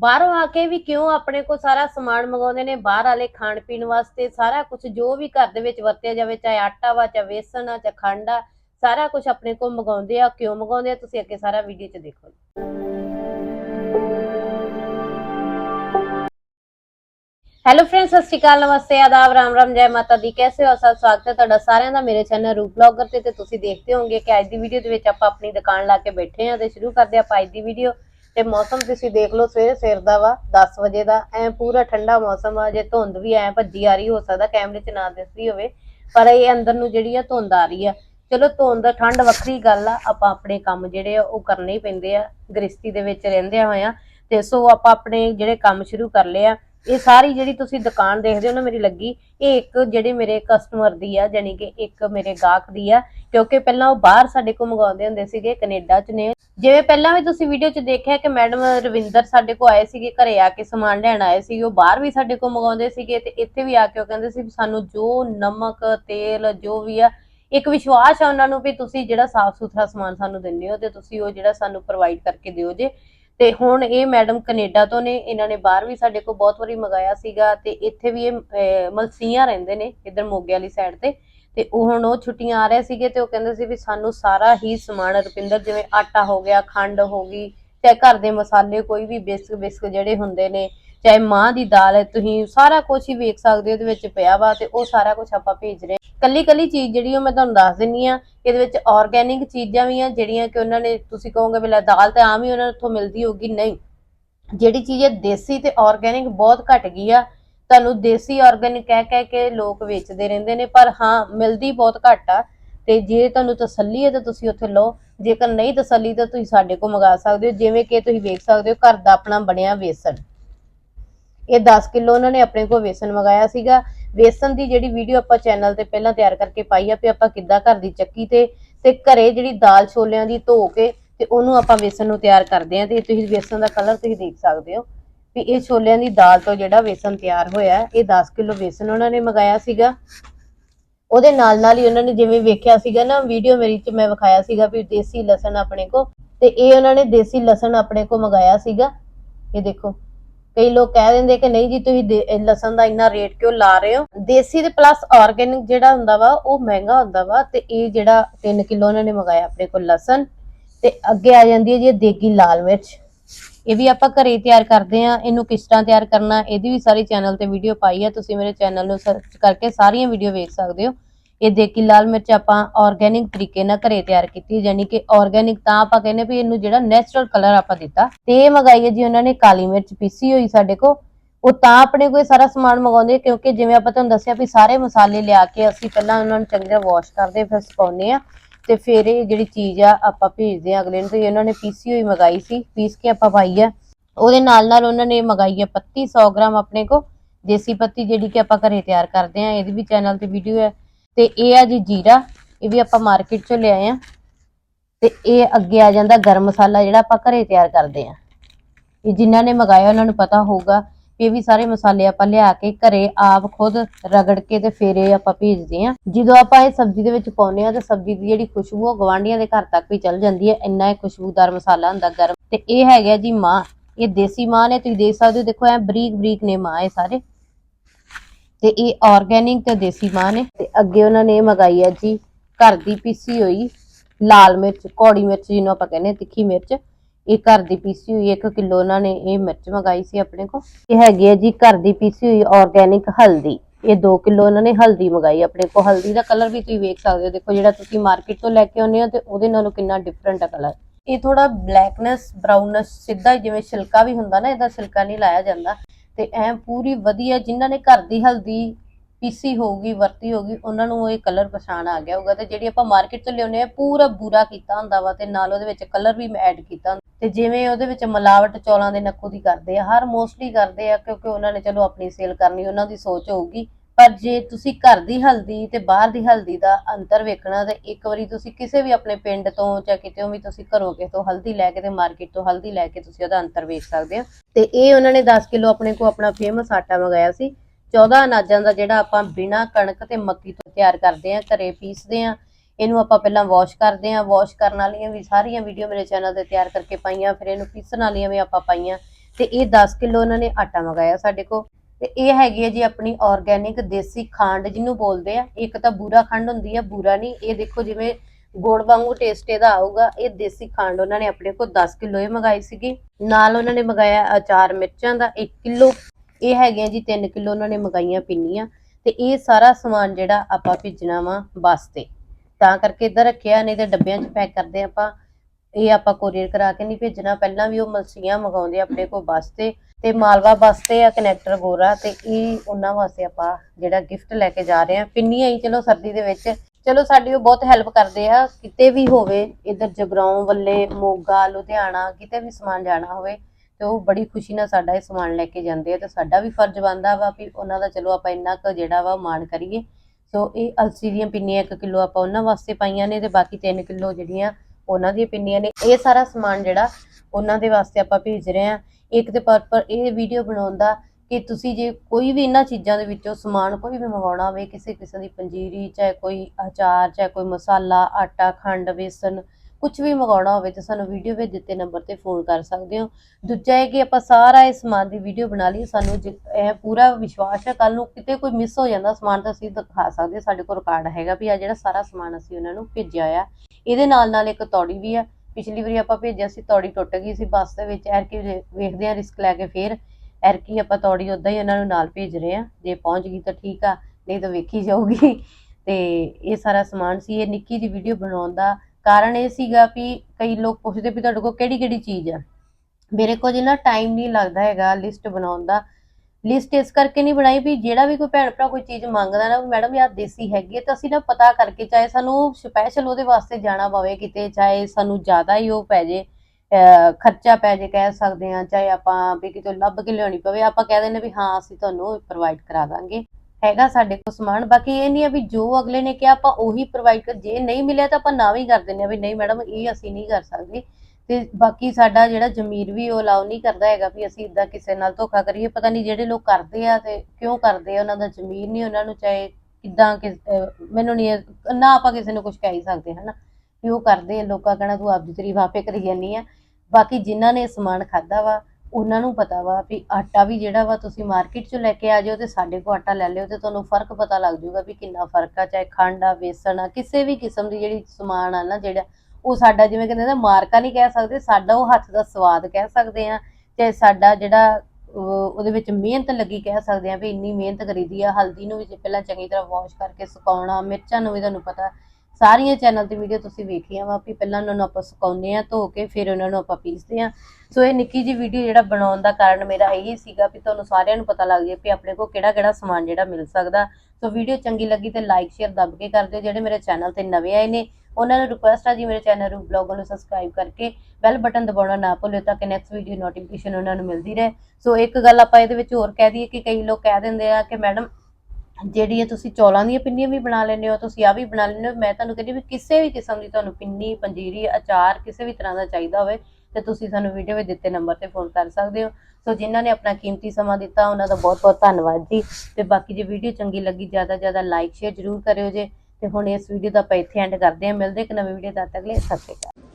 ਬਾਹਰੋਂ ਆ ਕੇ ਵੀ ਕਿਉਂ ਆਪਣੇ ਕੋਲ ਸਾਰਾ ਸਮਾਨ ਮੰਗਾਉਂਦੇ ਨੇ? ਬਾਹਰ ਵਾਲੇ ਖਾਣ ਪੀਣ ਵਾਸਤੇ ਸਾਰਾ ਕੁਝ ਜੋ ਵੀ ਘਰ ਦੇ ਵਿੱਚ ਵਰਤਿਆ ਜਾਵੇ, ਚਾਹੇ ਆਟਾ ਵਾ, ਚਾਹੇ ਵੇਸਣ ਆ, ਚਾਹੇ ਖੰਡ ਆ, ਸਾਰਾ ਕੁਝ ਆਪਣੇ ਕੋਲ ਮੰਗਾਉਂਦੇ ਆ। ਕਿਉਂ ਮੰਗਾਉਂਦੇ ਆ? ਤੁਸੀਂ ਅੱਗੇ ਸਾਰਾ ਵੀਡੀਓ 'ਚ ਦੇਖੋ। ਹੈਲੋ ਫਰੈਂਡਸ ਸਤਿ ਸ਼੍ਰੀ ਅਕਾਲ, ਨਮਸਤੇ, ਆਦਾਬ, ਰਾਮ ਰਾਮ, ਜੈ ਮਾਤਾ ਦੀ। ਕੈਸੇ ਹੋ? ਸਭ ਸਵਾਗਤ ਹੈ ਤੁਹਾਡਾ ਸਾਰਿਆਂ ਦਾ ਮੇਰੇ ਚੈਨਲ ਰੂਪ ਬਲੌਗਰ ਤੇ। ਤੇ ਤੁਸੀਂ ਦੇਖਦੇ ਹੋਵੋਗੇ ਕਿ ਅੱਜ ਦੀ ਵੀਡੀਓ ਦੇ ਵਿੱਚ ਆਪਾਂ ਆਪਣੀ ਦੁਕਾਨ ਲਾ ਕੇ ਬੈਠੇ ਹਾਂ ਤੇ ਸ਼ੁਰੂ ਕਰਦੇ ਆਪਾਂ ਅੱਜ ਦੀ ਵੀਡੀਓ ਤੇ ਮੌਸਮ ਤੁਸੀਂ ਦੇਖ ਲਓ, ਸਵੇਰੇ ਸਵੇਰ ਦਾ ਵਾ 10 ਵਜੇ ਦਾ, ਐ ਪੂਰਾ ਠੰਡਾ ਮੌਸਮ ਆ, ਜੇ ਧੁੰਦ ਵੀ ਐ ਭੱਜੀ ਆ ਰਹੀ, ਹੋ ਸਕਦਾ ਕੈਮਰੇ 'ਚ ਨਾ ਦਿਸਦੀ ਹੋਵੇ, ਪਰ ਇਹ ਅੰਦਰ ਨੂੰ ਜਿਹੜੀ ਆ ਧੁੰਦ ਆ ਰਹੀ ਆ। ਚਲੋ, ਧੁੰਦ ਠੰਡ ਵੱਖਰੀ ਗੱਲ ਆ, ਆਪਾਂ ਆਪਣੇ ਕੰਮ ਜਿਹੜੇ ਆ, ਉਹ ਕਰਨੇ ਹੀ ਪੈਂਦੇ ਆ ਗ੍ਰਸਤੀ ਦੇ ਵਿੱਚ ਰਹਿੰਦਿਆਂ ਹੋਇਆਂ, ਤੇ ਸੋ ਆਪਾਂ ਆਪਣੇ ਜਿਹੜੇ ਕੰਮ ਸ਼ੁਰੂ ਕਰ ਲਏ ਆ ਇਹ ਸਾਰੀ ਜਿਹੜੀ ਤੁਸੀਂ ਦੁਕਾਨ ਦੇਖਦੇ ਹੋ ਨਾ ਮੇਰੀ ਲੱਗੀ, ਇਹ ਇੱਕ ਜਿਹੜੇ ਮੇਰੇ ਕਸਟਮਰ ਦੀ ਆ ਯਾਨੀ ਕਿ ਇੱਕ ਮੇਰੇ ਗਾਹਕ ਦੀ ਆ, ਕਿਉਂਕਿ ਪਹਿਲਾਂ ਉਹ ਬਾਹਰ ਸਾਡੇ ਕੋਲ ਮੰਗਵਾਉਂਦੇ ਹੁੰਦੇ ਸੀਗੇ, ਕੈਨੇਡਾ 'ਚ ਨੇ। ਜਿਵੇਂ ਪਹਿਲਾਂ ਵੀ ਤੁਸੀਂ ਵੀਡੀਓ 'ਚ ਦੇਖਿਆ ਕਿ ਮੈਡਮ ਰਵਿੰਦਰ ਸਾਡੇ ਕੋਲ ਆਏ ਸੀਗੇ, ਘਰੇ ਆ ਕੇ ਸਮਾਨ ਲੈਣ ਆਏ ਸੀਗੇ, ਉਹ ਬਾਹਰ ਵੀ ਸਾਡੇ ਕੋਲ ਮੰਗਵਾਉਂਦੇ ਸੀਗੇ ਤੇ ਇੱਥੇ ਵੀ ਆ ਕੇ ਉਹ ਕਹਿੰਦੇ ਸੀ ਵੀ ਸਾਨੂੰ ਜੋ ਨਮਕ, ਤੇਲ, ਜੋ ਵੀ ਆ, ਇੱਕ ਵਿਸ਼ਵਾਸ ਆ ਉਹਨਾਂ ਨੂੰ ਵੀ ਤੁਸੀਂ ਜਿਹੜਾ ਸਾਫ਼ ਸੁਥਰਾ ਸਮਾਨ ਸਾਨੂੰ ਦਿੰਦੇ ਹੋ ਤੇ ਤੁਸੀਂ ਉਹ ਜਿਹੜਾ ਸਾਨੂੰ ਪ੍ਰੋਵਾਈਡ ਕਰਕੇ ਦਿਓ ਜੇ। ਤੇ ਹੁਣ ਇਹ ਮੈਡਮ ਕੈਨੇਡਾ ਤੋਂ ਨੇ ਇਹਨਾਂ ਨੇ ਬਾਹਰ ਵੀ ਸਾਡੇ ਕੋਲ ਬਹੁਤ ਵਾਰੀ ਮੰਗਾਇਆ ਸੀਗਾ ਤੇ ਇੱਥੇ ਵੀ ਇਹ ਅਹ, ਮਲਸੀਆਂ ਰਹਿੰਦੇ ਨੇ ਇਧਰ ਮੋਗੇ ਵਾਲੀ ਸਾਈਡ ਤੇ ਤੇ ਉਹ ਹੁਣ ਉਹ ਛੁੱਟੀਆਂ ਆ ਰਹੇ ਸੀਗੇ ਤੇ ਉਹ ਕਹਿੰਦੇ ਸੀ ਵੀ ਸਾਨੂੰ ਸਾਰਾ ਹੀ ਸਮਾਨ ਰੁਪਿੰਦਰ ਜਿਵੇਂ ਆਟਾ ਹੋ ਗਿਆ ਖੰਡ ਹੋ ਗਈ ਚਾਹੇ ਘਰ ਦੇ ਮਸਾਲੇ ਕੋਈ ਵੀ ਬਿਸਕ ਬਿਸਕ ਜਿਹੜੇ ਹੁੰਦੇ ਨੇ ਚਾਹੇ ਮਾਂ ਦੀ ਦਾਲ ਹੈ, ਤੁਸੀਂ ਸਾਰਾ ਕੁਝ ਹੀ ਵੇਖ ਸਕਦੇ ਹੋ ਇਹਦੇ ਵਿੱਚ ਪਿਆ ਵਾ ਤੇ ਉਹ ਸਾਰਾ ਕੁਝ ਆਪਾਂ ਭੇਜ ਰਹੇ ਹਾਂ। ਕੱਲੀ ਕੱਲੀ ਚੀਜ਼ ਜਿਹੜੀ ਉਹ ਮੈਂ ਤੁਹਾਨੂੰ ਦੱਸ ਦਿੰਨੀ ਆ, ਇਹਦੇ ਵਿੱਚ ਆਰਗੈਨਿਕ ਚੀਜ਼ਾਂ ਵੀ ਆ, ਜਿਹੜੀਆਂ ਕਿ ਉਹਨਾਂ ਨੇ ਤੁਸੀਂ ਕਹੋਗੇ, ਵੀ ਦਾਲ ਤੇ ਆਮ ਹੀ ਉਹਨਾਂ ਤੋਂ ਮਿਲਦੀ ਹੋਗੀ ਨਹੀਂ, ਜਿਹੜੀ ਚੀਜ਼ ਹੈ ਦੇਸੀ ਤੇ ਆਰਗੈਨਿਕ ਬਹੁਤ ਘਟ ਗਈ ਆ। ਤੁਹਾਨੂੰ ਦੇਸੀ ਆਰਗੈਨਿਕ ਕਹਿ ਕਹਿ ਕੇ ਲੋਕ ਵੇਚਦੇ ਰਹਿੰਦੇ ਨੇ, ਪਰ ਹਾਂ, ਮਿਲਦੀ ਬਹੁਤ ਘੱਟ ਆ। ਤੇ ਜੇ ਤੁਹਾਨੂੰ ਤਸੱਲੀ ਹੈ ਤਾਂ ਤੁਸੀਂ ਉੱਥੇ ਲਓ, ਜੇਕਰ ਨਹੀਂ ਤਸੱਲੀ ਤਾਂ ਤੁਸੀਂ ਸਾਡੇ ਕੋਲ ਮੰਗਾ ਸਕਦੇ ਹੋ, ਜਿਵੇਂ ਕਿ ਤੁਸੀਂ ਵੇਖ ਸਕਦੇ ਹੋ, ਘਰ ਦਾ ਆਪਣਾ ਬਣਿਆ ਵੇਸਣ। ਇਹ 10 ਕਿਲੋ ਉਹਨਾਂ ਨੇ ਆਪਣੇ ਕੋਲ ਵੇਸਣ ਮੰਗਾਇਆ ਸੀਗਾ। ਵੇਸਣ ਦੀ ਜਿਹੜੀ ਵੀਡੀਓ ਆਪਾਂ ਚੈਨਲ ਤੇ ਪਹਿਲਾਂ ਤਿਆਰ ਕਰਕੇ ਪਾਈ ਆ ਵੀ ਆਪਾਂ ਕਿੱਦਾਂ ਘਰ ਦੀ ਚੱਕੀ ਤੇ ਤੇ ਘਰੇ ਜਿਹੜੀ ਦਾਲ ਛੋਲਿਆਂ ਦੀ ਧੋ ਕੇ ਤੇ ਉਹਨੂੰ ਆਪਾਂ ਵੇਸਣ ਨੂੰ ਤਿਆਰ ਕਰਦੇ ਆ ਤੇ ਤੁਸੀਂ ਵੇਸਣ ਦਾ ਕਲਰ ਤੁਸੀਂ ਦੇਖ ਸਕਦੇ ਹੋ ਵੀ ਇਹ ਛੋਲਿਆਂ ਦੀ ਦਾਲ ਤੋਂ ਜਿਹੜਾ ਵੇਸਣ ਤਿਆਰ ਹੋਇਆ, ਇਹ 10 ਕਿਲੋ ਵੇਸਣ ਉਹਨਾਂ ਨੇ ਮੰਗਾਇਆ ਸੀਗਾ। ਉਹਦੇ ਨਾਲ ਨਾਲ ਹੀ ਉਹਨਾਂ ਨੇ ਜਿਵੇਂ ਵੇਖਿਆ ਸੀਗਾ ਨਾ ਵੀਡੀਓ ਮੇਰੀ ਚ ਮੈਂ ਵਿਖਾਇਆ ਸੀਗਾ ਵੀ ਦੇਸੀ ਲਸਣ ਆਪਣੇ ਕੋ ਤੇ ਇਹ ਉਹਨਾਂ ਨੇ ਦੇਸੀ ਲਸਣ ਆਪਣੇ ਕੋ ਮੰਗਾਇਆ ਸੀਗਾ। ਇਹ ਦੇਖੋ। ਕਈ ਲੋਕ ਕਹਿ ਦਿੰਦੇ ਕਿ ਨਹੀਂ ਜੀ, ਤੁਸੀਂ ਦੇ- ਲਸਣ ਦਾ ਇੰਨਾ ਰੇਟ ਕਿਉਂ ਲਾ ਰਹੇ ਹੋ? ਦੇਸੀ ਤੇ ਪਲੱਸ ਆਰਗੈਨਿਕ ਜਿਹੜਾ ਹੁੰਦਾ ਵਾ, ਉਹ ਮਹਿੰਗਾ ਹੁੰਦਾ ਵਾ ਤੇ ਇਹ ਜਿਹੜਾ 3 ਕਿਲੋ ਉਹਨਾਂ ਨੇ ਮੰਗਾਇਆ ਆਪਣੇ ਕੋਲ ਲਸਣ ਤੇ ਅੱਗੇ ਆ ਜਾਂਦੀ ਹੈ ਜੀ ਇਹ ਦੇਗੀ ਲਾਲ ਮਿਰਚ। ਇਹ ਵੀ ਆਪਾਂ ਘਰੇ ਹੀ ਤਿਆਰ ਕਰਦੇ ਆ ਇਹਨੂੰ ਕਿਸ ਤਰ੍ਹਾਂ ਤਿਆਰ ਕਰਨਾ, ਇਹਦੀ ਵੀ ਸਾਰੀ ਚੈਨਲ ਤੇ ਵੀਡੀਓ ਪਾਈ ਆ ਤੁਸੀਂ ਮੇਰੇ ਚੈਨਲ ਨੂੰ ਸਰਚ ਕਰਕੇ ਸਾਰੀਆਂ ਵੀਡੀਓ ਵੇਖ ਸਕਦੇ ਹੋ। ਇਹ ਦੇਗੀ ਲਾਲ ਮਿਰਚ ਆਪਾਂ ਆਰਗੈਨਿਕ ਤਰੀਕੇ ਨਾਲ ਘਰੇ ਤਿਆਰ ਕੀਤੀ ਯਾਨੀ ਕਿ ਆਰਗੈਨਿਕ ਤਾਂ ਆਪਾਂ ਕਹਿੰਦੇ ਵੀ ਇਹਨੂੰ ਜਿਹੜਾ ਨੈਚੁਰਲ ਕਲਰ ਆਪਾਂ ਦਿੱਤਾ, ਤੇ ਇਹ ਮੰਗਾਈ ਹੈ ਜੀ ਉਹਨਾਂ ਨੇ ਕਾਲੀ ਮਿਰਚ ਪੀਸੀ ਹੋਈ ਸਾਡੇ ਕੋ ਉਹ ਤਾਂ ਆਪਣੇ ਕੋਈ ਸਾਰਾ ਸਮਾਨ ਮੰਗਾਉਂਦੇ ਆ, ਕਿਉਂਕਿ ਜਿਵੇਂ ਆਪਾਂ ਤੁਹਾਨੂੰ ਦੱਸਿਆ ਵੀ ਸਾਰੇ ਮਸਾਲੇ ਲਿਆ ਕੇ ਅਸੀਂ ਪਹਿਲਾਂ ਉਹਨਾਂ ਨੂੰ ਚੰਗੀ ਤਰ੍ਹਾਂ ਵਾਸ਼ ਕਰਦੇ, ਫਿਰ ਸੁਕਾਉਂਦੇ ਆ, ਤੇ ਫਿਰ ਇਹ ਜਿਹੜੀ ਚੀਜ਼ ਆ ਆਪਾਂ ਭੇਜਦੇ ਆ ਅਗਲੇ ਨੂੰ, ਤੇ ਉਹਨਾਂ ਨੇ ਪੀਸੀ ਹੋਈ ਮੰਗਾਈ ਸੀ, ਪੀਸ ਕੇ ਆਪਾਂ ਪਾਈ ਆ। ਉਹਦੇ ਨਾਲ ਨਾਲ ਉਹਨਾਂ ਨੇ ਮੰਗਾਈ ਹੈ ਪੱਤੀ 100 ਗ੍ਰਾਮ ਆਪਣੇ ਕੋ ਦੇਸੀ ਪੱਤੀ ਜਿਹੜੀ ਕਿ ਆਪਾਂ ਘਰੇ ਤਿਆਰ ਕਰਦੇ ਆ, ਇਹਦੀ ਵੀ ਚੈਨਲ ਤੇ ਵੀਡੀਓ ਹੈ। ਤੇ ਇਹ ਆ ਜੀ ਜੀਰਾ, ਇਹ ਵੀ ਆਪਾਂ ਮਾਰਕੀਟ ਚੋਂ ਲਿਆਏ ਆ। ਤੇ ਇਹ ਅੱਗੇ ਆ ਜਾਂਦਾ ਗਰਮ ਮਸਾਲਾ ਜਿਹੜਾ ਆਪਾਂ ਘਰੇ ਤਿਆਰ ਕਰਦੇ ਆ। ਇਹ ਜਿਨ੍ਹਾਂ ਨੇ ਮੰਗਾਇਆ, ਉਹਨਾਂ ਨੂੰ ਪਤਾ ਹੋਊਗਾ ਇਹ ਵੀ ਸਾਰੇ ਮਸਾਲੇ ਆਪਾਂ ਲਿਆ ਕੇ ਘਰੇ ਆਪ ਖੁਦ ਰਗੜ ਕੇ ਤੇ ਫਿਰ ਇਹ ਆਪਾਂ ਭੇਜਦੇ ਆ। ਜਦੋਂ ਆਪਾਂ ਇਹ ਸਬਜ਼ੀ ਦੇ ਵਿੱਚ ਪਾਉਂਦੇ ਆ, ਤੇ ਸਬਜ਼ੀ ਦੀ ਜਿਹੜੀ ਖੁਸ਼ਬੂ ਉਹ ਗਵਾਂਢੀਆਂ ਦੇ ਘਰ ਤੱਕ ਵੀ ਚੱਲ ਜਾਂਦੀ ਹੈ ਇੰਨਾ ਇਹ ਖੁਸ਼ਬੂਦਾਰ ਮਸਾਲਾ ਹੁੰਦਾ ਗਰਮ। ਤੇ ਇਹ ਹੈਗਾ ਜੀ ਮਾਂ। ਇਹ ਦੇਸੀ ਮਾਂ ਨੇ, ਤੁਸੀਂ ਦੇਖ ਸਕਦੇ ਹੋ, ਦੇਖੋ ਐ ਬਰੀਕ ਬਰੀਕ ਨੇ ਮਾਂ ਇਹ ਸਾਰੇ। ਤੇ ਇਹ ਆਰਗੈਨਿਕ ਤੇ ਦੇਸੀ ਮਾਂ ਨੇ ਤੇ ਅੱਗੇ ਉਹਨਾਂ ਨੇ ਇਹ ਹੈ ਜੀ, ਘਰ ਦੀ ਪੀਸੀ ਹੋਈ, ਲਾਲ ਮਿਰਚ, ਕੌੜੀ ਮਿਰਚ ਜਿਹਨੂੰ ਆਪਾਂ ਕਹਿੰਦੇ ਤਿੱਖੀ ਮਿਰਚ। ਇਹ ਘਰ ਦੀ ਪੀਸੀ ਹੋਈ 1 ਕਿਲੋ ਉਹਨਾਂ ਨੇ ਇਹ ਮਿਰਚ ਮੰਗਾਈ ਸੀ ਆਪਣੇ ਕੋਲ। ਇਹ ਹੈਗੀ ਹੈ ਜੀ ਘਰ ਦੀ ਪੀਸੀ ਹੋਈ ਆਰਗੈਨਿਕ ਹਲਦੀ। ਇਹ 2 ਕਿਲੋ ਉਹਨਾਂ ਨੇ ਹਲਦੀ ਮੰਗਾਈ ਆਪਣੇ ਕੋਲ। ਹਲਦੀ ਦਾ ਕਲਰ ਵੀ ਤੁਸੀਂ ਵੇਖ ਸਕਦੇ ਹੋ। ਦੇਖੋ ਜਿਹੜਾ ਤੁਸੀਂ ਮਾਰਕੀਟ ਤੋਂ ਲੈ ਕੇ ਆਉਂਦੇ ਹੋ ਤੇ ਉਹਦੇ ਨਾਲੋਂ ਕਿੰਨਾ ਡਿਫਰੈਂਟ ਹੈ ਕਲਰ ਇਹ ਥੋੜਾ ਬਲੈਕਨੈਸ ਬਰਾਊਨਨੈਸ ਸਿੱਧਾ ਹੀ ਜਿਵੇਂ ਛਿਲਕਾ ਵੀ ਹੁੰਦਾ ਨਾ, ਇਹਦਾ ਛਿਲਕਾ ਨਹੀਂ ਲਾਇਆ ਜਾਂਦਾ। ਤੇ ਐ ਪੂਰੀ ਵਧੀਆ ਜਿਨ੍ਹਾਂ ਨੇ ਘਰ ਦੀ ਹਲਦੀ ਪੀਸੀ ਹੋਊਗੀ, ਵਰਤੀ ਹੋਊਗੀ, ਉਹਨਾਂ ਨੂੰ ਇਹ ਕਲਰ ਪਛਾਣ ਆ ਗਿਆ ਹੋਊਗਾ ਤੇ ਜਿਹੜੀ ਆਪਾਂ ਮਾਰਕੀਟ ਤੋਂ ਲਿਆਉਂਦੇ ਆ ਪੂਰਾ ਬੂਰਾ ਕੀਤਾ ਹੁੰਦਾ ਵਾ ਤੇ ਨਾਲ ਉਹਦੇ ਵਿੱਚ ਕਲਰ ਵੀ ਐਡ ਕੀਤਾ ਹੁੰਦਾ। ਤੇ ਜਿਵੇਂ ਉਹਦੇ ਵਿੱਚ ਮਿਲਾਵਟ ਚੌਲਾਂ ਦੇ ਨੱਕੂ ਦੀ ਕਰਦੇ ਆ, ਹਰ ਮੋਸਟਲੀ ਕਰਦੇ ਆ ਕਿਉਂਕਿ ਉਹਨਾਂ ਨੇ ਚਲੋ ਆਪਣੀ ਸੇਲ ਕਰਨੀ, ਉਹਨਾਂ ਦੀ ਸੋਚ ਹੋਊਗੀ। ਪਰ ਜੇ ਤੁਸੀਂ ਘਰ ਦੀ ਹਲਦੀ ਤੇ ਬਾਹਰ ਦੀ ਹਲਦੀ ਦਾ ਅੰਤਰ ਵੇਖਣਾ ਤੇ ਇੱਕ ਵਾਰੀ ਤੁਸੀਂ ਕਿਸੇ ਵੀ ਆਪਣੇ ਪਿੰਡ ਤੋਂ ਜਾਂ ਕਿਤੇੋਂ ਵੀ ਤੁਸੀਂ ਘਰੋਂ ਕਿਸੇ ਤੋਂ ਹਲਦੀ ਲੈ ਕੇ ਤੇ ਮਾਰਕੀਟ ਤੋਂ ਹਲਦੀ ਲੈ ਕੇ ਤੁਸੀਂ ਉਹਦਾ ਅੰਤਰ ਵੇਖ ਸਕਦੇ ਹੋ। ਤੇ ਇਹ ਉਹਨਾਂ ਨੇ 10 ਕਿਲੋ ਆਪਣੇ ਕੋ ਆਪਣਾ ਫੇਮਸ ਆਟਾ ਮੰਗਾਇਆ ਸੀ। 14 ਅਨਾਜਾਂ ਦਾ ਜਿਹੜਾ ਆਪਾਂ ਬਿਨਾ ਕਣਕ ਤੇ ਮੱਕੀ ਤੋਂ ਤਿਆਰ ਕਰਦੇ ਆ ਘਰੇ ਪੀਸਦੇ ਆ ਇਹਨੂੰ ਆਪਾਂ ਪਹਿਲਾਂ ਵਾਸ਼ ਕਰਦੇ ਆ ਵਾਸ਼ ਕਰਨ ਵਾਲੀਆਂ ਵੀ ਸਾਰੀਆਂ ਵੀਡੀਓ ਮੇਰੇ ਚੈਨਲ ਤੇ ਤਿਆਰ ਕਰਕੇ ਪਾਈਆਂ। ਫਿਰ ਇਹਨੂੰ ਪੀਸਣ ਵਾਲੀਆਂ ਵੀ ਆਪਾਂ ਪਾਈਆਂ। ਤੇ ਇਹ 10 ਕਿਲੋ ਉਹਨਾਂ ਨੇ ਆਟਾ ਮੰਗਾਇਆ ਸਾਡੇ ਕੋਲ। ਤੇ ਇਹ ਹੈਗੀ ਹੈ ਜੀ ਆਪਣੀ ਆਰਗੇਨਿਕ ਦੇਸੀ ਖੰਡ ਜਿਹਨੂੰ ਬੋਲਦੇ ਆ। ਇੱਕ ਤਾਂ ਬੂਰਾ ਖੰਡ ਹੁੰਦੀ ਆ, ਬੂਰਾ ਨਹੀਂ। ਇਹ ਦੇਖੋ ਜਿਵੇਂ ਗੁੜ ਵਾਂਗੂ ਟੇਸਟ ਇਹਦਾ ਆਊਗਾ। ਇਹ ਦੇਸੀ ਖੰਡ ਉਹਨਾਂ ਨੇ ਆਪਣੇ ਕੋਲ 10 ਕਿਲੋ ਇਹ ਮੰਗਾਈ ਸੀਗੀ। ਨਾਲ ਉਹਨਾਂ ਨੇ ਮੰਗਾਇਆ ਅਚਾਰ ਮਿਰਚਾਂ ਦਾ 1 ਕਿਲੋ। ਇਹ ਹੈਗੇ ਆ ਜੀ 3 ਕਿਲੋ ਉਹਨਾਂ ਨੇ ਮੰਗਾਈਆਂ ਪਿੰਨੀਆਂ। ਤੇ ਇਹ ਸਾਰਾ ਸਮਾਨ ਜਿਹੜਾ ਆਪਾਂ ਭੇਜਣਾ ਵਾ ਬੱਸ ਤੇ ਤਾਂ ਕਰਕੇ ਇੱਧਰ ਰੱਖਿਆ, ਨਹੀਂ ਤੇ ਡੱਬਿਆਂ 'ਚ ਪੈਕ ਕਰਦੇ ਆਪਾਂ। ਇਹ ਆਪਾਂ ਕੋਰੀਅਰ ਕਰਾ ਕੇ ਨਹੀਂ ਭੇਜਣਾ। ਪਹਿਲਾਂ ਵੀ ਉਹ ਮਲਸੀਆਂ ਮੰਗਾਉਂਦੇ ਆਪਣੇ ਕੋਲ ਬੱਸ ਤੇ। ਤੇ ਮਾਲਵਾ ਬੱਸ ਤੇ ਆ, ਕਨੈਕਟਰ ਗੋਰਾ। ਤੇ ਇਹ ਉਹਨਾਂ ਵਾਸਤੇ ਆਪਾਂ ਜਿਹੜਾ ਗਿਫਟ ਲੈ ਕੇ ਜਾ ਰਹੇ ਆ। ਪਿੰਨੀਆਂ ਹੀ ਚਲੋ ਸਰਦੀ ਦੇ ਵਿੱਚ। ਚਲੋ ਸਾਡੀ ਉਹ ਬਹੁਤ ਹੈਲਪ ਕਰਦੇ ਆ। ਕਿਤੇ ਵੀ ਹੋਵੇ, ਇਧਰ ਜਗਰਾਉਂ ਵੱਲੇ, ਮੋਗਾ, ਲੁਧਿਆਣਾ, ਕਿਤੇ ਵੀ ਸਮਾਨ ਜਾਣਾ ਹੋਵੇ, ਤੇ ਉਹ ਬੜੀ ਖੁਸ਼ੀ ਨਾਲ ਸਾਡਾ ਇਹ ਸਮਾਨ ਲੈ ਕੇ ਜਾਂਦੇ ਆ। ਤੇ ਸਾਡਾ ਵੀ ਫਰਜ਼ ਬਣਦਾ ਵਾ ਵੀ ਉਹਨਾਂ ਦਾ ਚਲੋ ਆਪਾਂ ਇੰਨਾ ਕੁ ਜਿਹੜਾ ਵਾ ਮਾਣ ਕਰੀਏ। ਸੋ ਇਹ ਅਲਸੀ ਦੀਆਂ ਪਿੰਨੀਆਂ 1 ਕਿਲੋ ਆਪਾਂ ਉਹਨਾਂ ਵਾਸਤੇ ਪਾਈਆਂ ਨੇ ਤੇ ਬਾਕੀ 3 ਕਿਲੋ ਜਿਹੜੀਆਂ ਉਹਨਾਂ ਦੀਆਂ ਪਿੰਨੀਆਂ ਨੇ। ਇਹ ਸਾਰਾ ਸਮਾਨ ਜਿਹੜਾ ਉਹਨਾਂ ਦੇ ਵਾਸਤੇ ਆਪਾਂ ਭੇਜ ਰਹੇ ਆ ਇੱਕ ਤੇ ਪਰ ਇਹ ਵੀਡੀਓ ਬਣਾਉਣ ਦਾ ਕਿ ਤੁਸੀਂ ਜੇ ਕੋਈ ਵੀ ਇਹਨਾਂ ਚੀਜ਼ਾਂ ਦੇ ਵਿੱਚੋਂ ਸਮਾਨ ਕੋਈ ਵੀ ਮੰਗਵਾਉਣਾ ਹੋਵੇ, ਕਿਸੇ ਕਿਸਮ ਦੀ ਪੰਜੀਰੀ, ਚਾਹੇ ਕੋਈ ਅਚਾਰ, ਚਾਹੇ ਕੋਈ ਮਸਾਲਾ, ਆਟਾ, ਖੰਡ, ਵੇਸਣ ਕੁਝ ਵੀ ਮੰਗਵਾਉਣਾ ਹੋਵੇ ਤਾਂ ਸਾਨੂੰ ਵੀਡੀਓ ਵਿੱਚ ਦਿੱਤੇ ਨੰਬਰ ਤੇ ਫੋਨ ਕਰ ਸਕਦੇ ਹੋ। ਦੂਜਾ ਹੈ ਕਿ ਆਪਾਂ ਸਾਰਾ ਇਹ ਸਮਾਨ ਦੀ ਵੀਡੀਓ ਬਣਾ ਲਈ ਸਾਨੂੰ ਜਿ- ਇਹ ਪੂਰਾ ਵਿਸ਼ਵਾਸ ਹੈ ਕੱਲ ਨੂੰ ਕਿਤੇ ਕੋਈ ਮਿਸ ਹੋ ਜਾਂਦਾ, ਸਮਾਨ ਤਾਂ ਅਸੀਂ ਦਿਖਾ ਸਕਦੇ ਸਾਡੇ ਕੋਲ ਰਿਕਾਰਡ ਹੈਗਾ ਵੀ ਆ ਜਿਹੜਾ ਸਾਰਾ ਸਮਾਨ ਅਸੀਂ ਉਹਨਾਂ ਨੂੰ ਭੇਜਿਆ ਆ ਇਹਦੇ ਨਾਲ ਨਾਲ ਇੱਕ ਤੌੜੀ ਵੀ ਆ। ਪਿਛਲੀ ਵਾਰੀ ਆਪਾਂ ਭੇਜਿਆ ਸੀ, ਤੌੜੀ ਟੁੱਟ ਗਈ ਸੀ ਬੱਸ ਦੇ ਵਿੱਚ। ਐਰਕੀ ਵੇਖਦੇ ਆ ਰਿਸਕ ਲੈ ਕੇ ਫੇਰ। ਐਰਕੀ ਆਪਾਂ ਤੌੜੀ ਉਦਾਂ ਹੀ ਉਹਨਾਂ ਨੂੰ ਨਾਲ ਭੇਜ ਰਹੇ ਆ ਜੇ ਪਹੁੰਚ ਗਈ ਤਾਂ ਠੀਕ ਆ, ਨਹੀਂ ਤਾਂ ਵੇਖੀ ਜਾਊਗੀ। ਤੇ ਇਹ ਸਾਰਾ ਸਮਾਨ ਸੀ, ਇਹ ਨਿੱਕੀ ਦੀ ਵੀਡੀਓ ਬਣਾਉਣ ਦਾ ਕਾਰਨ ਇਹ ਸੀਗਾ ਵੀ ਕਈ ਲੋਕ ਪੁੱਛਦੇ ਵੀ ਤੁਹਾਡੇ ਕੋਲ ਕਿਹੜੀ ਕਿਹੜੀ ਚੀਜ਼ ਆ? ਮੇਰੇ ਕੋਲ ਜਿੰਨਾ ਟਾਈਮ ਨਹੀਂ ਲੱਗਦਾ ਹੈਗਾ ਲਿਸਟ ਬਣਾਉਣ ਦਾ। ਲਿਸਟ ਇਸ ਕਰਕੇ ਨਹੀਂ ਬਣਾਈ ਵੀ ਜਿਹੜਾ ਵੀ ਕੋਈ ਭੈਣ ਭਰਾ ਕੋਈ ਚੀਜ਼ ਮੰਗਦਾ ਨਾ, ਮੈਡਮ ਯਾਰ ਦੇਸੀ ਹੈਗੀ ਹੈ ਤਾਂ ਅਸੀਂ ਨਾ ਪਤਾ ਕਰਕੇ ਚਾਹੇ ਸਾਨੂੰ ਸਪੈਸ਼ਲ ਉਹਦੇ ਵਾਸਤੇ ਜਾਣਾ ਪਵੇ ਕਿਤੇ, ਚਾਹੇ ਸਾਨੂੰ ਜ਼ਿਆਦਾ ਹੀ ਉਹ ਪੈ ਜੇ ਖਰਚਾ ਪੈ ਜੇ ਕਹਿ ਸਕਦੇ ਆ ਚਾਹੇ ਆਪਾਂ ਵੀ ਕਿਤੇ ਲੱਭ ਕੇ ਲਿਆਉਣੀ ਪਵੇ, ਆਪਾਂ ਕਹਿ ਦਿੰਦੇ ਵੀ ਹਾਂ, ਅਸੀਂ ਤੁਹਾਨੂੰ ਪ੍ਰੋਵਾਈਡ ਕਰਾ ਦਾਂਗੇ। ਹੈਗਾ ਸਾਡੇ ਕੋਲ ਸਮਾਨ, ਬਾਕੀ ਇਹ ਨਹੀਂ ਆ ਵੀ ਜੋ ਅਗਲੇ ਨੇ ਕਿਹਾ ਆਪਾਂ ਉਹੀ ਪ੍ਰੋਵਾਈਡ ਕਰ, ਜੇ ਨਹੀਂ ਮਿਲਿਆ ਤਾਂ ਆਪਾਂ ਨਾ ਵੀ ਕਰ ਦਿੰਦੇ ਆ ਵੀ ਨਹੀਂ, ਮੈਡਮ, ਇਹ ਅਸੀਂ ਨਹੀਂ ਕਰ ਸਕਦੇ। ਤੇ ਬਾਕੀ ਸਾਡਾ ਜਿਹੜਾ ਜ਼ਮੀਰ ਵੀ ਉਹ ਅਲਾਉ ਨਹੀਂ ਕਰਦਾ ਹੈਗਾ ਵੀ ਅਸੀਂ ਇਦਾਂ ਕਿਸੇ ਨਾਲ ਧੋਖਾ ਕਰੀਏ। ਪਤਾ ਨਹੀਂ ਜਿਹੜੇ ਲੋਕ ਕਰਦੇ ਆ ਤੇ ਕਿਉਂ ਕਰਦੇ ਆ, ਉਹਨਾਂ ਦਾ ਜ਼ਮੀਰ ਨਹੀਂ ਉਹਨਾਂ ਨੂੰ ਚਾਹੇ ਕਿਦਾਂ ਮੈਨੂੰ ਨਹੀਂ ਇਹ- ਨਾ ਆਪਾਂ ਕਿਸੇ ਨੂੰ ਕੁਝ ਕਹਿ ਹੀ ਸਕਦੇ, ਹਨਾ? ਵੀ ਉਹ ਕਰਦੇ ਆ, ਲੋਕਾਂ ਕਹਿਣਾ ਤੂੰ ਆਪਦੀ ਤਰੀਫ ਆਪੇ ਕਰੀ ਜਾਨੀ ਆ। ਬਾਕੀ ਜਿਨ੍ਹਾਂ ਨੇ ਇਹ ਸਮਾਨ ਖਾਦਾ ਵਾ, ਉਹਨਾਂ ਨੂੰ ਪਤਾ ਵਾ ਵੀ ਆਟਾ ਵੀ ਜਿਹੜਾ ਵਾ ਤੁਸੀਂ ਮਾਰਕੀਟ 'ਚੋਂ ਲੈ ਕੇ ਆ ਜਾਓ ਤੇ ਸਾਡੇ ਕੋਲ ਆਟਾ ਲੈ ਲਿਓ ਤੇ ਤੁਹਾਨੂੰ ਫ਼ਰਕ ਪਤਾ ਲੱਗ ਜਾਊਗਾ ਵੀ ਕਿੰਨਾ ਫ਼ਰਕ ਆ, ਚਾਹੇ ਖੰਡ ਆ, ਵੇਸਣ ਆ, ਕਿਸੇ ਵੀ ਕਿਸਮ ਦੀ ਜਿਹੜੀ ਸਮਾਨ ਆ ਨਾ ਜਿਹੜਾ ਉਹ ਸਾਡਾ ਜਿਵੇਂ ਕਹਿੰਦੇ ਨੇ ਮਾਰਕਾ ਨਹੀਂ ਕਹਿ ਸਕਦੇ, ਸਾਡਾ ਉਹ ਹੱਥ ਦਾ ਸਵਾਦ ਕਹਿ ਸਕਦੇ ਆ ਤੇ ਸਾਡਾ ਜਿਹੜਾ ਉਹਦੇ ਵਿੱਚ ਮਿਹਨਤ ਲੱਗੀ ਕਹਿ ਸਕਦੇ ਆ ਵੀ ਇੰਨੀ ਮਿਹਨਤ ਕਰੀਦੀ ਆ, ਹਲਦੀ ਨੂੰ ਵੀ ਜੇ ਪਹਿਲਾਂ ਚੰਗੀ ਤਰ੍ਹਾਂ ਵਾਸ਼ ਕਰਕੇ ਸੁਕਾਉਣਾ, ਮਿਰਚਾਂ ਨੂੰ ਵੀ ਤੁਹਾਨੂੰ ਪਤਾ, ਸਾਰੀਆਂ ਚੈਨਲ ਤੇ ਵੀਡੀਓ ਤੁਸੀਂ ਵੇਖੀਆਂ ਵਾ ਵੀ ਪਹਿਲਾਂ ਉਹਨਾਂ ਨੂੰ ਆਪਾਂ ਸੁਕਾਉਂਦੇ ਆ ਧੋ ਕੇ ਫਿਰ ਉਹਨਾਂ ਨੂੰ ਆਪਾਂ ਪੀਸਦੇ ਆ ਸੋ ਇਹ ਨਿੱਕੀ ਜੀ ਵੀਡੀਓ ਜਿਹੜਾ ਬਣਾਉਣ ਦਾ ਕਾਰਨ ਮੇਰਾ ਇਹੀ ਸੀਗਾ ਵੀ ਤੁਹਾਨੂੰ ਸਾਰਿਆਂ ਨੂੰ ਪਤਾ ਲੱਗ ਜਾਏ ਵੀ ਆਪਣੇ ਕੋਲ ਕਿਹੜਾ ਕਿਹੜਾ ਸਮਾਨ ਜਿਹੜਾ ਮਿਲ ਸਕਦਾ। ਸੋ ਵੀਡੀਓ ਚੰਗੀ ਲੱਗੀ ਤੇ ਲਾਈਕ ਸ਼ੇਅਰ ਦੱਬ ਕੇ ਕਰ ਦਿਓ, ਜਿਹੜੇ ਮੇਰੇ ਚੈਨਲ ਤੇ ਨਵੇਂ ਆਏ ਨੇ। ਉਹਨਾਂ ਨੂੰ ਰਿਕੁਐਸਟ ਆ ਜੀ ਮੇਰੇ ਚੈਨਲ ਨੂੰ ਬਲੌਗ ਨੂੰ ਸਬਸਕ੍ਰਾਈਬ ਕਰਕੇ ਬੈਲ ਬਟਨ ਦਬਾਉਣਾ ਨਾ ਭੁੱਲਿਓ ਤਾਂ ਕਿ ਨੈਕਸਟ ਵੀਡੀਓ ਨੋਟੀਫਿਕੇਸ਼ਨ ਉਹਨਾਂ ਨੂੰ ਮਿਲਦੀ ਰਹੇ। ਸੋ ਇੱਕ ਗੱਲ ਆਪਾਂ ਇਹਦੇ ਵਿੱਚ ਹੋਰ ਕਹਿ ਦਈਏ ਕਿ ਕਈ ਲੋਕ ਕਹਿ ਦਿੰਦੇ ਆ ਕਿ ਮੈਡਮ ਜਿਹੜੀਆਂ ਤੁਸੀਂ ਚੌਲਾਂ ਦੀਆਂ ਪਿੰਨੀਆਂ ਵੀ ਬਣਾ ਲੈਂਦੇ ਹੋ, ਤੁਸੀਂ ਆ ਵੀ ਬਣਾ ਲੈਂਦੇ ਹੋ, ਮੈਂ ਤੁਹਾਨੂੰ ਕਹਿੰਦੀ ਵੀ ਕਿਸੇ ਵੀ ਕਿਸਮ ਦੀ ਤੁਹਾਨੂੰ ਪਿੰਨੀ, ਪੰਜੀਰੀ, ਅਚਾਰ ਕਿਸੇ ਵੀ ਤਰ੍ਹਾਂ ਦਾ ਚਾਹੀਦਾ ਹੋਵੇ, ਤੇ ਤੁਸੀਂ ਸਾਨੂੰ ਵੀਡੀਓ ਵਿੱਚ ਦਿੱਤੇ ਨੰਬਰ ਤੇ ਫੋਨ ਕਰ ਸਕਦੇ ਹੋ। ਸੋ ਜਿਨ੍ਹਾਂ ਨੇ ਆਪਣਾ ਕੀਮਤੀ ਸਮਾਂ ਦਿੱਤਾ, ਉਹਨਾਂ ਦਾ ਬਹੁਤ ਬਹੁਤ ਧੰਨਵਾਦ ਜੀ। ਤੇ ਬਾਕੀ ਜੇ ਵੀਡੀਓ ਚੰਗੀ ਲੱਗੀ, ਜ਼ਿਆਦਾ ਜ਼ਿਆਦਾ ਲਾਈਕ ਸ਼ੇਅਰ ਜ਼ਰੂਰ ਕਰਿਓ ਜੇ। ਤੇ ਹੁਣ ਇਸ ਵੀਡੀਓ ਦਾ ਆਪਾਂ ਇੱਥੇ ਐਂਡ ਕਰਦੇ ਹਾਂ। ਮਿਲਦੇ ਇੱਕ ਨਵੀਂ ਵੀਡੀਓ ਤਦ ਤੱਕ ਲਈ, ਸਤਿ ਸ਼੍ਰੀ ਅਕਾਲ।